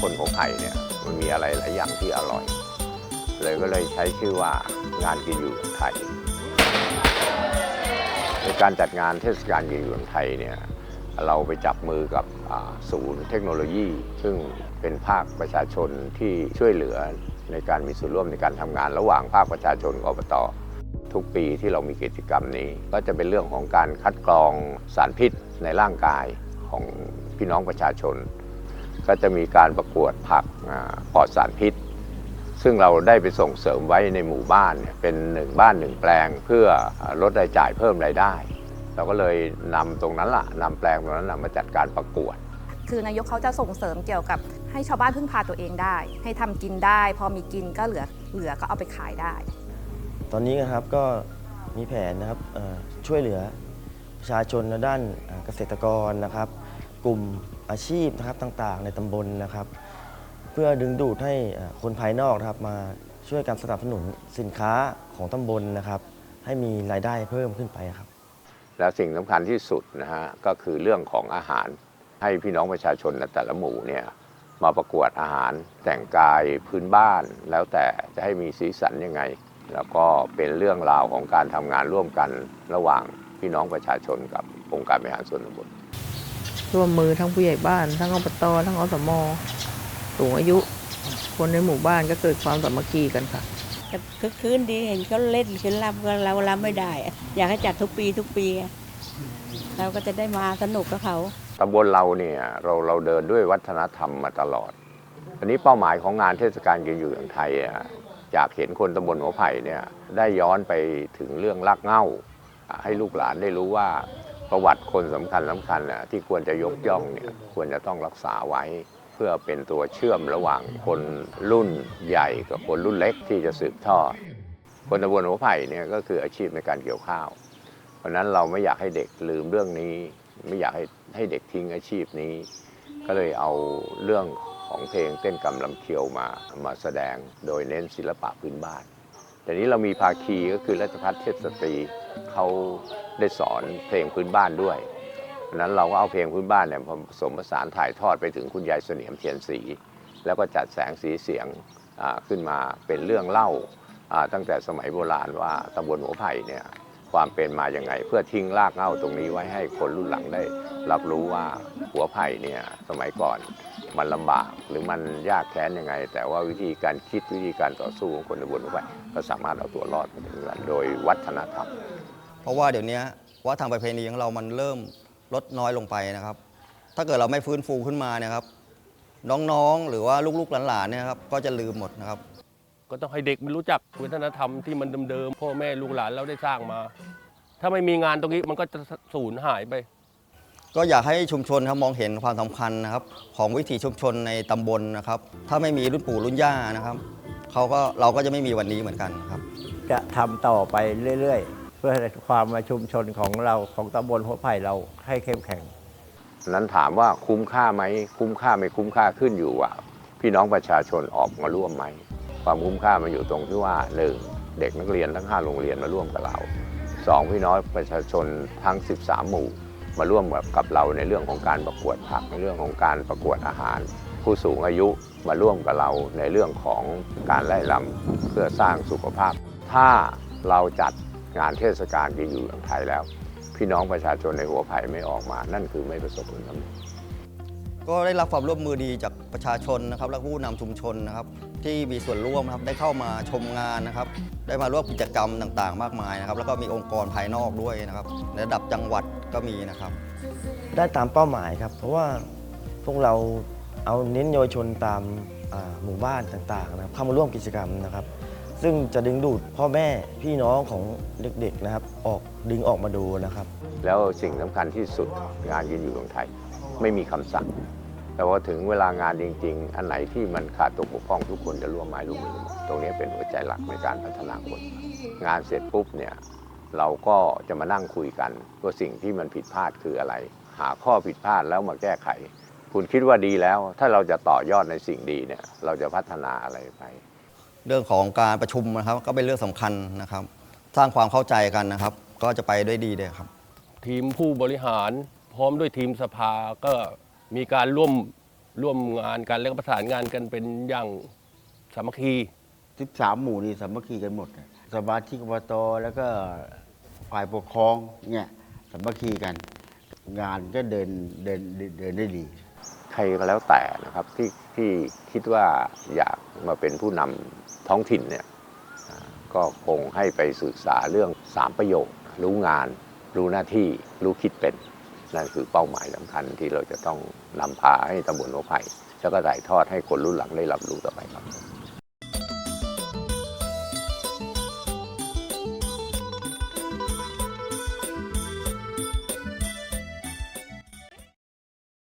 คนหัวไผ่เนี่ยมันมีอะไรหลายอย่างที่อร่อย เลยก็เลยใช้ชื่อว่างานกินอยู่ไทยในการจัดงานเทศกาลกินอยู่ไทยเนี่ยเราไปจับมือกับศูนย์เทคโนโลยี ซึ่งเป็นภาคประชาชนที่ช่วยเหลือในการมีส่วนร่วมในการทำงานระหว่างภาคประชาชนกับอบตทุกปีที่เรามีกิจกรรมนี้ ก็จะเป็นเรื่องของการคัดกรองสารพิษในร่างกายของพี่น้องประชาชน ก็จะมีการประกวดผักอ่าปลอดสารพิษ ซึ่งเราได้ไปส่งเสริมไว้ในหมู่บ้านเนี่ยเป็นหนึ่งบ้านหนึ่งแปลง เพื่อลดรายจ่ายเพิ่มรายได้ เราก็เลยนำตรงนั้นล่ะนำแปลงตรงนั้นน่ะมาจัดการประกวด คือนายกเขาจะส่งเสริมเกี่ยวกับให้ชาวบ้านพึ่งพาตัวเองได้ ให้ทำกินได้ พอมีกินก็เหลือเหลือก็เอาไปขายได้ ตอนนี้นะครับก็มีแผนนะครับเอ่อช่วยเหลือประชาชนในด้านเอ่อเกษตรกรนะครับ กลุ่มอาชีพนะครับต่างๆ ในตำบลนะครับ เพื่อดึงดูดให้คนภายนอกนะครับมาช่วยกันสนับสนุนสินค้าของตำบลนะครับ ให้มีรายได้เพิ่มขึ้นไปครับ แล้วสิ่งสำคัญที่สุดนะฮะก็คือเรื่องของอาหารให้พี่น้องประชาชนในแต่ละหมู่เนี่ยมาประกวดอาหารแต่งกายพื้นบ้าน แล้วแต่จะให้มีสีสันยังไง แล้วก็เป็นเรื่องราวของการทำงานร่วมกันระหว่างพี่น้องประชาชนกับองค์การบริหารส่วนตำบล ร่วมมือทั้งผู้ใหญ่บ้าน ทั้งอบตทั้งอสมสูงอายุ คนในหมู่บ้านก็เกิดความสามัคคีกันค่ะแต่คึกคืนดีเห็นเขาเล่นขึ้นรำก็เรารำไม่ได้อะอยากให้จัดทุกปีทุกปีอะเราก็จะได้มาสนุกกับเขาตำบลเราเนี่ยเราเราเดินด้วยวัฒนธรรมมาตลอด อันนี้เป้าหมายของงานเทศกาลกินอยู่อย่างไทยอะอยากเห็นคนตำบลหัวไผ่เนี่ยได้ย้อนไปถึงเรื่องรากเหง้าอะให้ลูกหลานได้รู้ว่า ประวัติคนสำคัญสำคัญน่ะที่ควรจะยกย่องเนี่ยควรจะต้องรักษาไว้ เพื่อเป็นตัวเชื่อมระหว่างคนรุ่นใหญ่กับคนรุ่นเล็กที่จะสืบทอด คนตำบลหัวไผ่เนี่ยก็คืออาชีพในการเกี่ยวข้าว เพราะฉะนั้นเราไม่อยากให้เด็กลืมเรื่องนี้ ไม่อยากให้ให้เด็กทิ้งอาชีพนี้ ก็เลยเอาเรื่องของเพลงเต้นกำลำเคียวมามาแสดงโดยเน้นศิลปะพื้นบ้าน แต่นี้เรามีภาคีก็คือราชพัฒเทศสตรีเขาได้สอนเพลงพื้นบ้านด้วยเพราะนั้นเราก็เอาเพลงพื้นบ้านเนี่ยผสมผสานถ่ายทอดไปถึงคุณยายเสนียมเทียนสี แล้วก็จัดแสงสีเสียงขึ้นมาเป็นเรื่องเล่าตั้งแต่สมัยโบราณว่าตำบลหัวไผ่เนี่ย ความเป็นมาอย่างไง เพื่อทิ้งรากเหง้าตรงนี้ไว้ให้คนรุ่นหลังได้ รับรู้ว่าหัวไผ่เนี่ยสมัยก่อนมันลำบากหรือมันยากแค้นยังไง แต่ว่าวิธีการคิดวิธีการต่อสู้ของคนในบนหัวไผ่ก็สามารถเอาตัวรอดมาถึงนั้นโดยวัฒนธรรม เพราะว่าเดี๋ยวนี้ว่าทางประเพณีของเรามันเริ่มลดน้อยลงไปนะครับ ถ้าเกิดเราไม่ฟื้นฟูขึ้นมาเนี่ยครับน้องๆหรือว่าลูกๆหลานๆเนี่ยครับก็จะลืมหมดนะครับ ก็ต้องให้เด็กมันรู้จักวัฒนธรรมที่มันเดิมๆพ่อแม่ลูกหลานเราได้สร้างมา ถ้าไม่มีงานตรงนี้มันก็จะสูญหายไป ก็อยากให้ชุมชนครับมองเห็นความสำคัญนะครับ ของวิถีชุมชนในตำบลนะครับ ถ้าไม่มีรุ่นปู่รุ่นย่านะครับเขาก็เราก็จะไม่มีวันนี้เหมือนกันครับ จะทำต่อไปเรื่อย ๆ เพื่อให้ความมาชุมชนของเราของตำบลหัวไผ่เราให้เข้มแข็งนั้นถามว่าคุ้มค่าไหมคุ้มค่าไม่คุ้มค่าขึ้นอยู่ว่า พี่น้องประชาชนออกมาร่วมไหม ความคุ้มค่ามันอยู่ตรงที่ว่าหนึ่งเด็กนักเรียนทั้ง 5 โรงเรียนมาร่วมกับเราสองพี่น้องประชาชนทั้ง 13 หมู่ มาร่วมกับกับเราในเรื่องของการประกวดผักในเรื่องของการประกวดอาหาร ผู้สูงอายุมาร่วมกับเราในเรื่องของการไล่ลำเพื่อสร้างสุขภาพ ถ้าเราจัดงานเทศกาลกินอยู่อย่างไทยแล้ว พี่น้องประชาชนในหัวไผ่ไม่ออกมา นั่นคือไม่ประสบผลสำเร็จ ก็ได้รับความร่วมมือดีจากประชาชนนะครับและผู้นำชุมชนนะครับที่มีส่วนร่วมนะครับได้เข้ามาชมงานนะครับ ได้มาร่วมกิจกรรมต่างๆ มากมายนะครับ แล้วก็มีองค์กรภายนอกด้วยนะครับในระดับจังหวัดก็มีนะครับ ได้ตามเป้าหมายครับ เพราะว่าพวกเราเอาเน้นเยาวชนตามหมู่บ้านต่างๆนะครับเข้ามาร่วมกิจกรรมนะครับ ซึ่งจะดึงดูดพ่อแม่พี่น้องของเด็กๆนะครับ ออกดึงออกมาดูนะครับ แล้วสิ่งสำคัญที่สุดงานยืนอยู่ของไทย ไม่มีคำสั่ง แต่ว่าถึงเวลางานจริง ๆ อันไหนที่มันขาดตกบกพร่องทุกคนจะร่วมไม้ร่วมมือตรงนี้เป็นหัวใจหลักในการพัฒนาคน งานเสร็จปุ๊บเนี่ยเราก็จะมานั่งคุยกันว่าสิ่งที่มันผิดพลาดคืออะไร หาข้อผิดพลาดแล้วมาแก้ไข คุณคิดว่าดีแล้ว ถ้าเราจะต่อยอดในสิ่งดีเนี่ยเราจะพัฒนาอะไรไป เรื่องของการประชุมนะครับ ก็เป็นเรื่องสำคัญนะครับ สร้างความเข้าใจกันนะครับ ก็จะไปด้วยดีเลยครับ ทีมผู้บริหารพร้อมด้วยทีมสภาก็มีการร่วมร่วมงานกันแล้วก็ประสานงานกันเป็นอย่างสามัคคี 13 หมู่นี่สามัคคีกันหมดสมาชิกอบตแล้วก็ฝ่ายปกครองเนี่ยสามัคคีกัน งานก็เดินเดินเดินเดินได้ดี ใครก็แล้วแต่นะครับที่ที่คิดว่าอยากมาเป็นผู้นำท้องถิ่นเนี่ยก็คงให้ไปศึกษาเรื่องสามประโยค รู้งาน รู้หน้าที่รู้คิดเป็น นั่นคือเป้าหมายสำคัญที่เราจะต้องนำพาให้ตำบลหัวไผ่แล้วก็ถ่ายทอดให้คนรุ่นหลังได้รับรู้ต่อไปครับ